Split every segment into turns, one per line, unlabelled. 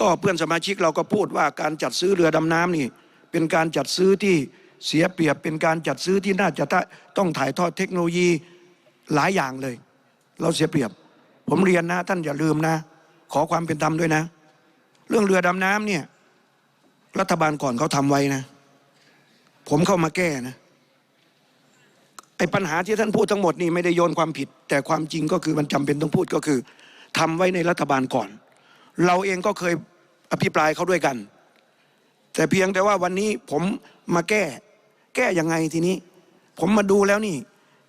ก็เพื่อนสมาชิกเราก็พูดว่าการจัดซื้อเรือดำน้ำนี่ เป็นการจัดซื้อที่เสียเปรียบ เป็นการจัดซื้อที่น่าจะต้องถ่ายทอดเทคโนโลยีหลายอย่างเลย เราเสียเปรียบ ผมเรียนนะ ท่านอย่าลืมนะ ขอความเป็นธรรมด้วยนะ เรื่องเรือดำน้ำเนี่ยรัฐบาลก่อนเขาทำไว้นะ ผมเข้ามาแก้นะไอ้ปัญหาที่ท่านพูดทั้งหมดนี่ไม่ได้โยนความผิด แต่ความจริงก็คือมันจำเป็นต้องพูดก็คือทำไว้ในรัฐบาลก่อน เราเองก็เคยอภิปรายเขาด้วยกัน แต่เพียงแต่ว่าวันนี้ผมมาแก้ แก้ยังไงทีนี้ ผมมาดูแล้วนี่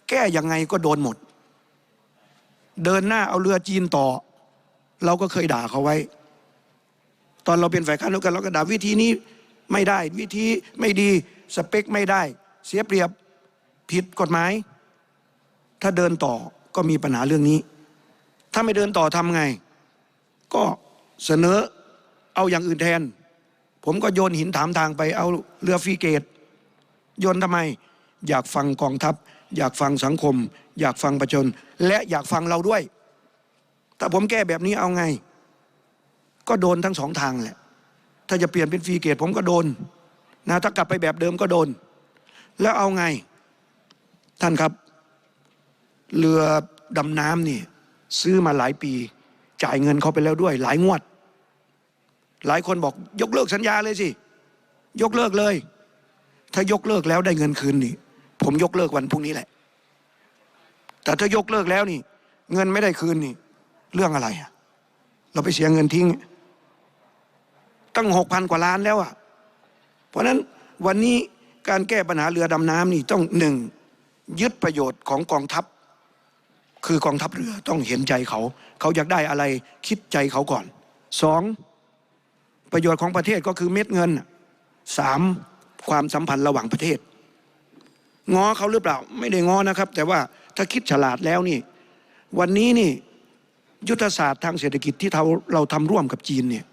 แก้ยังไงก็โดนหมด เดินหน้าเอาเรือจีนต่อ เราก็เคยด่าเขาไว้ ตอนเราเป็นฝ่ายค้านด้วยกันเราก็ด่าวิธีนี้ไม่ได้วิธีไม่ดีสเปคไม่ได้ เสียเปรียบผิดกฎหมาย ถ้าเดินต่อก็มีปัญหาเรื่องนี้ ถ้าไม่เดินต่อทำไง ก็ เสนอเอาอย่างอื่นแทน ผมก็โยนหินถามทางไปเอาเรือฟรีเกต โยนทำไม อยากฟังกองทัพ อยากฟังสังคม อยากฟังประชาชนและอยากฟังเราด้วย ถ้าผมแก้แบบนี้เอาไง ก็โดนทั้งสองทางแหละ ถ้าจะเปลี่ยนเป็นฟรีเกต ผมก็โดนนะถ้ากลับไปแบบเดิมก็โดน แล้วเอาไง ท่านครับ เรือดำน้ำนี่ ซื้อมาหลายปี จ่ายเงินเขาไปแล้วด้วย หลายงวด หลายคนบอกยกเลิกสัญญาเลยสิ ยกเลิกเลย ถ้ายกเลิกแล้วได้เงินคืนนี่ ผมยกเลิกวันพรุ่งนี้แหละ แต่ถ้ายกเลิกแล้วนี่ เงินไม่ได้คืนนี่ เรื่องอะไรอะเราไปเสียเงินทิ้ง ตั้งหกพันกว่าล้านแล้วอะเพราะนั้นวันนี้การแก้ปัญหาเรือดำน้ำนี่ต้องหนึ่งยึดประโยชน์ของกองทัพ คือกองทัพเรือต้องเห็นใจเขา เขาอยากได้อะไรคิดใจเขาก่อนสองประโยชน์ของประเทศก็คือเม็ดเงินสามความสัมพันธ์ระหว่างประเทศง้อเขาหรือเปล่า ไม่ได้ง้อนะครับ แต่ว่าถ้าคิดฉลาดแล้วนี่ วันนี้นี่ยุทธศาสตร์ทางเศรษฐกิจที่เราเราทำร่วมกับจีนเนี่ย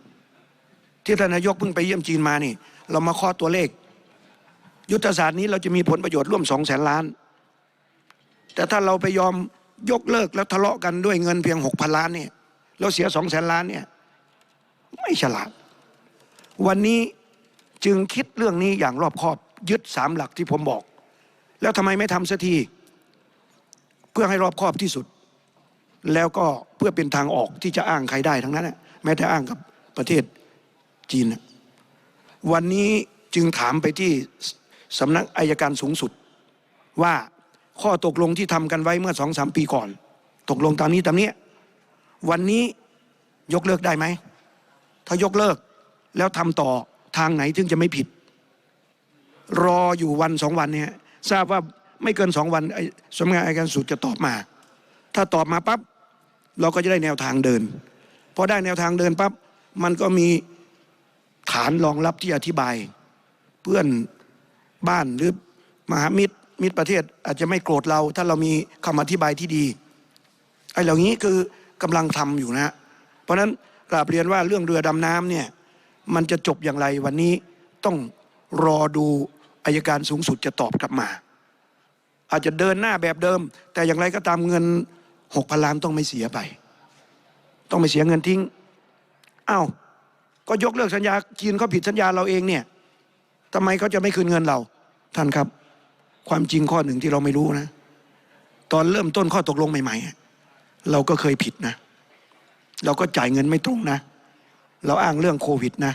ที่ท่านนายกเพิ่งไปเยี่ยมจีนมานี่ เรามาข้อตัวเลข ยุทธศาสตร์นี้เราจะมีผลประโยชน์ร่วมสองแสนล้าน แต่ถ้าเราไปยอม ยกเลิกแล้วทะเลาะกันด้วยเงินเพียงหกพันล้านเนี่ยเราเสียสองแสนล้านเนี่ยไม่ฉลาด วันนี้จึงคิดเรื่องนี้อย่างรอบคอบยึดสามหลักที่ผมบอก แล้วทำไมไม่ทำสักทีเพื่อให้รอบคอบที่สุด แล้วก็เพื่อเป็นทางออกที่จะอ้างใครได้ทั้งนั้นแม้แต่อ้างกับประเทศจีน วันนี้จึงถามไปที่สำนักอายการสูงสุดว่า ข้อตกลงที่ทำกันไว้เมื่อสองสามปีก่อน ตกลงตามนี้ตามนี้ วันนี้ยกเลิกได้ไหม ถ้ายกเลิกแล้วทำต่อทางไหนถึงจะไม่ผิด รออยู่วันสองวันเนี่ยทราบว่าไม่เกินสองวันสำนักงานอายการสูงสุดจะตอบมา ถ้าตอบมาปั๊บเราก็จะได้แนวทางเดินพอได้แนวทางเดินปั๊บมันก็มีฐานรองรับที่อธิบาย เพื่อนบ้านหรือมหามิตร มิตรประเทศอาจจะไม่โกรธเรา ถ้าเรามีคำอธิบายที่ดีไอ้เหล่านี้คือกำลังทำอยู่นะ เพราะฉะนั้นกราบเรียนว่าเรื่องเรือดำน้ำเนี่ยมันจะจบอย่างไรวันนี้ต้องรอดูอายการสูงสุดจะตอบกลับมา อาจจะเดินหน้าแบบเดิม แต่อย่างไรก็ตามเงินหกพันล้านต้องไม่เสียไป ต้องไม่เสียเงินทิ้งอ้าวก็ยกเลิกสัญญาจีนเขาผิดสัญญาเราเองเนี่ยทำไมเขาจะไม่คืนเงินเราท่านครับ ความจริงข้อหนึ่งที่เราไม่รู้นะ ตอนเริ่มต้นข้อตกลงใหม่ ๆ เราก็เคยผิดนะ เราก็จ่ายเงินไม่ตรงนะ เราอ้างเรื่องโควิดนะ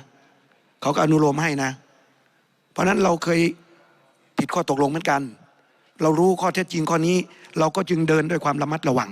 เขาก็อนุโลมให้นะ เพราะนั้นเราเคยผิดข้อตกลงเหมือนกัน เรารู้ข้อเท็จจริงข้อนี้ เราก็จึงเดินด้วยความระมัดระวัง